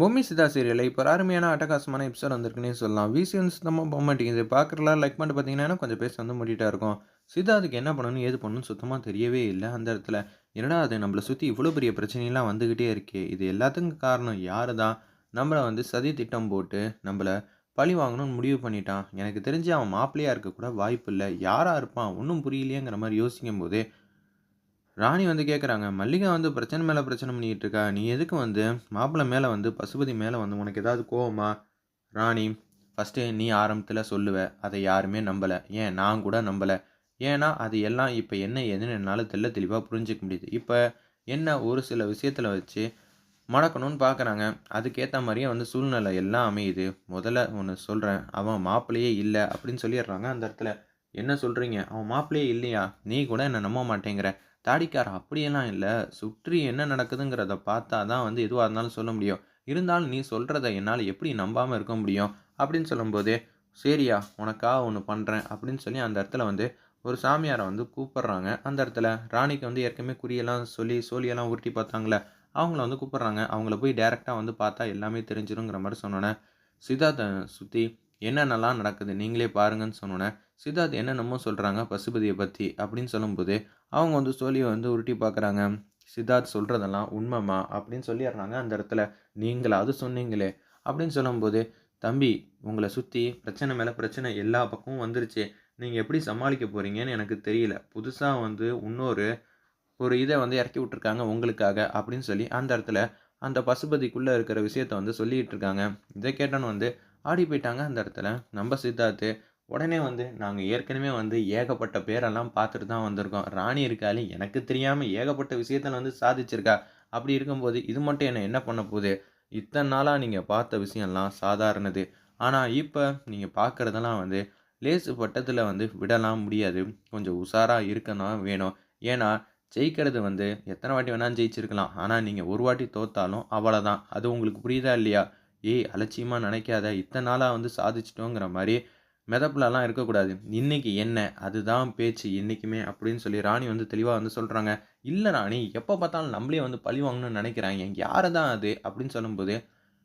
பொம்மி சிதா சீரியலில் இப்போ ஒரு அருமையான அட்டகாசமான எபிசோட் வந்திருக்குன்னே சொல்லலாம். விசி வந்து சுத்தமாக போக மாட்டேங்குது. பார்க்குறலாம் லைக் பண்ணிட்டு பார்த்தீங்கன்னா கொஞ்சம் பேச வந்து முடிட்டா இருக்கும். சிதா அதுக்கு என்ன பண்ணணும் ஏது பண்ணணும்னு சுத்தமாக தெரியவே இல்லை அந்த இடத்துல. என்னடா அது நம்மளை சுற்றி இவ்வளோ பெரிய பிரச்சனைலாம் வந்துக்கிட்டே இருக்கே. இது எல்லாத்துக்கும் காரணம் யார் தான் நம்மளை வந்து சதி திட்டம் போட்டு நம்மளை பழி வாங்கணும்னு முடிவு பண்ணிட்டான். எனக்கு தெரிஞ்சு அவன் மாப்பிள்ளையாக இருக்கக்கூட வாய்ப்பு இல்லை. யாராக இருப்பான்? ஒன்றும் புரியலையேங்கிற மாதிரி யோசிக்கும் போதே ராணி வந்து கேட்குறாங்க மல்லிகா வந்து பிரச்சனை மேலே பிரச்சனை பண்ணிக்கிட்டு இருக்கா? நீ எதுக்கு வந்து மாப்பிள்ளை மேலே வந்து பசுபதி மேலே வந்து உனக்கு ஏதாவது கோவமா? ராணி ஃபஸ்ட்டு நீ ஆரம்பத்தில் சொல்லுவ அதை யாருமே நம்பலை. ஏன்? நான் கூட நம்பலை. ஏன்னா அது எல்லாம் இப்போ என்ன ஏதுன்னு என்னால் தெள்ள தெளிவாக புரிஞ்சிக்க முடியுது. இப்போ என்ன ஒரு சில விஷயத்தில் வச்சு மடக்கணும்னு பார்க்குறாங்க அதுக்கேற்ற மாதிரியே வந்து சூழ்நிலை எல்லாம் அமையுது. முதல்ல ஒன்று சொல்கிறேன் அவன் மாப்பிள்ளையே இல்லை அப்படின்னு சொல்லிடுறாங்க அந்த இடத்துல. என்ன சொல்கிறீங்க அவன் மாப்பிள்ளையே இல்லையா? நீ கூட என்னை நம்ப மாட்டேங்கிற. தாடிக்கார அப்படியெல்லாம் இல்லை. சுற்றி என்ன நடக்குதுங்கிறத பார்த்தா தான் வந்து எதுவாக இருந்தாலும் சொல்ல முடியும். இருந்தாலும் நீ சொல்கிறத என்னால் எப்படி நம்பாமல் இருக்க முடியும்? அப்படின்னு சொல்லும்போது சரியா உனக்காக ஒன்று பண்ணுறேன் அப்படின்னு சொல்லி அந்த இடத்துல வந்து ஒரு சாமியாரை வந்து கூப்பிட்றாங்க. அந்த இடத்துல ராணிக்கு வந்து ஏற்கனவே குறியெல்லாம் சொல்லி சோழியெல்லாம் உருட்டி பார்த்தாங்களே அவங்கள வந்து கூப்பிட்றாங்க. அவங்கள போய் டேரெக்டாக வந்து பார்த்தா எல்லாமே தெரிஞ்சிருங்கிற மாதிரி சொன்னோன்னே சித்தார்த்தை சுற்றி என்னென்னலாம் நடக்குது நீங்களே பாருங்கன்னு சொன்னோன்னே சித்தார்த் என்னென்னமோ சொல்கிறாங்க பசுபதியை பற்றி அப்படின்னு சொல்லும்போது அவங்க வந்து சோழியை வந்து உருட்டி பார்க்குறாங்க. சித்தார்த் சொல்கிறதெல்லாம் உண்மைமா அப்படின்னு சொல்லிடுறாங்க. அந்த இடத்துல நீங்களாவது சொன்னீங்களே அப்படின்னு சொல்லும்போது தம்பி உங்களை சுற்றி பிரச்சனை மேலே பிரச்சனை எல்லா பக்கமும் வந்துருச்சு. நீங்கள் எப்படி சமாளிக்க போகிறீங்கன்னு எனக்கு தெரியல. புதுசாக வந்து இன்னொரு ஒரு இதை வந்து இறக்கி விட்ருக்காங்க உங்களுக்காக அப்படின்னு சொல்லி அந்த இடத்துல அந்த பசுபதிக்குள்ளே இருக்கிற விஷயத்த வந்து சொல்லிகிட்டு இருக்காங்க. இதை கேட்டோன்னு வந்து ஆடி போயிட்டாங்க அந்த இடத்துல. நம்ம சித்தார்த்து உடனே வந்து நாங்கள் ஏற்கனவே வந்து ஏகப்பட்ட பேரெல்லாம் பார்த்துட்டு தான் வந்திருக்கோம். ராணி இருக்காளி எனக்கு தெரியாமல் ஏகப்பட்ட விஷயத்தில் வந்து சாதிச்சிருக்கா. அப்படி இருக்கும்போது இது மட்டும் என்ன என்ன பண்ண போகுது? இத்தனை நாளாக நீங்கள் பார்த்த விஷயம்லாம் சாதாரணது. ஆனால் இப்போ நீங்கள் பார்க்குறதெல்லாம் வந்து லேசு பட்டத்தில் வந்து விடலாம் முடியாது. கொஞ்சம் உஷாராக இருக்கணும் வேணும். ஏன்னா ஜெயிக்கிறது வந்து எத்தனை வாட்டி வேணாலும் ஜெயிச்சிருக்கலாம். ஆனால் நீங்கள் ஒரு வாட்டி தோத்தாலும் அவ்வளோதான் அது உங்களுக்கு புரியுதா இல்லையா? ஏய் அலட்சியமாக நினைக்காத. இத்தனை நாளாக வந்து சாதிச்சிட்டோங்கிற மாதிரி மிதப்புலலாம் இருக்கக்கூடாது. இன்றைக்கி என்ன? அதுதான் பேச்சு என்றைக்குமே அப்படின்னு சொல்லி ராணி வந்து தெளிவாக வந்து சொல்கிறாங்க இல்லை ராணி எப்போ பார்த்தாலும் நம்மளே வந்து பழி வாங்கணும்னு நினைக்கிறாங்க. யாரை தான் அது? அப்படின்னு சொல்லும்போது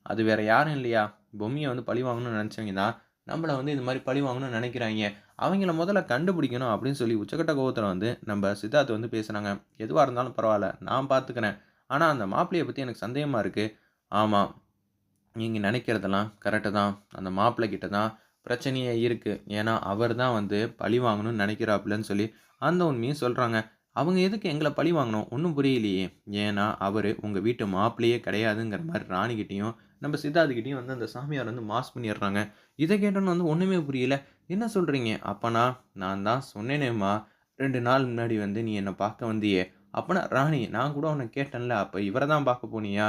அது வேறு யாரும் இல்லையா? பொம்மியை வந்து பழி வாங்கணும்னு நினச்சவங்க தான் நம்மளை வந்து இது மாதிரி பழி வாங்கணும்னு நினைக்கிறாங்க. அவங்கள முதல்ல கண்டுபிடிக்கணும் அப்படின்னு சொல்லி உச்சக்கட்ட கோபத்தில் வந்து நம்ம சித்தார்த் வந்து பேசுகிறாங்க எதுவாக இருந்தாலும் பரவாயில்ல நான் பார்த்துக்கிறேன். ஆனால் அந்த மாப்பிள்ளையை பற்றி எனக்கு சந்தேகமாக இருக்குது ஆமாம் நீங்கள் நினைக்கிறதெல்லாம் கரெக்டு தான். அந்த மாப்பிள்ளை கிட்ட தான் பிரச்சனையே இருக்குது ஏன்னா அவர் தான் வந்து பழி வாங்கணும்னு நினைக்கிறாப்புலன்னு சொல்லி அந்த உண்மையும் சொல்கிறாங்க அவங்க எதுக்கு எங்களை பழி வாங்கணும்? ஒன்றும் புரியலையே. ஏன்னா அவர் உங்கள் வீட்டு மாப்பிள்ளையே கிடையாதுங்கிற மாதிரி ராணிக்கிட்டேயும் நம்ம சித்தார்த்துக்கிட்டையும் வந்து அந்த சாமியார் வந்து மாஸ் பண்ணிடுறாங்க. இதை கேட்டோன்னு வந்து ஒன்றுமே புரியல. என்ன சொல்கிறீங்க அப்போனா நான் தான் சொன்னேனேம்மா. ரெண்டு நாள் முன்னாடி வந்து நீ என்னை பார்க்க வந்தியே. அப்போனா ராணி நான் கூட உன்னை கேட்டேன்ல. அப்போ இவரை தான் பார்க்க போனியா?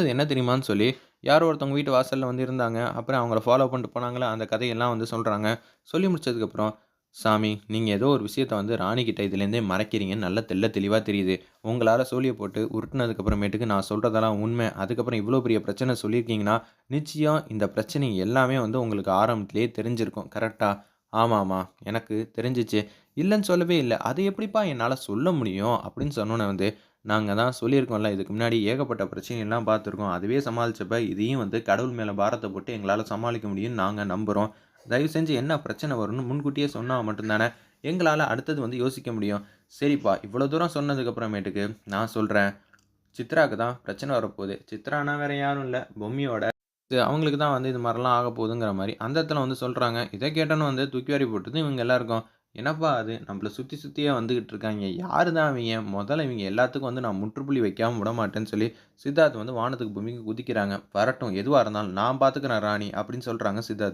அது என்ன தெரியுமான்னு சொல்லி யாரோ ஒருத்தவங்க வீட்டு வாசலில் வந்து இருந்தாங்க. அப்புறம் அவங்கள ஃபாலோ பண்ணிட்டு போனாங்களே? அந்த கதையெல்லாம் வந்து சொல்கிறாங்க சொல்லி முடிச்சதுக்கப்புறம் சாமி நீங்கள் ஏதோ ஒரு விஷயத்த வந்து ராணிக்கிட்ட இதுலேருந்தே மறைக்கிறீங்கன்னு நல்லா தெல்ல தெளிவாக தெரியுது. உங்களால் சோழியை போட்டு உருட்டினதுக்கப்புறமேட்டுக்கு நான் சொல்கிறதெல்லாம் உண்மை. அதுக்கப்புறம் இவ்வளோ பெரிய பிரச்சனை சொல்லியிருக்கீங்கன்னா நிச்சயம் இந்த பிரச்சனை எல்லாமே வந்து உங்களுக்கு ஆரம்பத்திலே தெரிஞ்சிருக்கும். கரெக்டாக ஆமாம்மா எனக்கு தெரிஞ்சிச்சு. இல்லைன்னு சொல்லவே இல்லை. அது எப்படிப்பா என்னால் சொல்ல முடியும்? அப்படின்னு சொன்னோன்னே வந்து நாங்கள் தான் சொல்லியிருக்கோம்ல இதுக்கு முன்னாடி ஏகப்பட்ட பிரச்சனையெல்லாம் பார்த்துருக்கோம். அதுவே சமாளித்தப்ப இதையும் வந்து கடவுள் மேலே பாரத்தை போட்டு எங்களால் சமாளிக்க முடியும்னு நாங்கள் நம்புகிறோம் தயவு செஞ்சு என்ன பிரச்சனை வரும்னு முன்கூட்டியே சொன்னால் மட்டும்தானே எங்களால் அடுத்தது வந்து யோசிக்க முடியும். சரிப்பா இவ்வளோ தூரம் சொன்னதுக்கப்புறமேட்டுக்கு நான் சொல்கிறேன் சித்ராவுக்கு தான் பிரச்சனை வரப்போகுது. சித்ரானா வேறு யாரும் இல்லை. பொம்மியோட. அவங்களுக்கு தான் வந்து இது மாதிரிலாம் ஆக போகுதுங்கிற மாதிரி அந்த இடத்துல வந்து சொல்கிறாங்க இதை கேட்டோன்னு வந்து தூக்கி வாரி போட்டது இவங்க எல்லாருக்கும் என்னப்பா அது? நம்மளை சுற்றி சுற்றியே வந்துக்கிட்டு இருக்காங்க. யார் தான் அவங்க முதல்ல இவங்க எல்லாத்துக்கும் வந்து நான் முற்றுப்புள்ளி வைக்காமல் விட மாட்டேன்னு சொல்லி சித்தார்த் வந்து வானத்துக்கு பூமிக்கு குதிக்கிறாங்க. வரட்டும் எதுவாக இருந்தாலும் நான் பார்த்துக்கிறேன் ராணி அப்படின்னு சொல்கிறாங்க சித்தார்த்.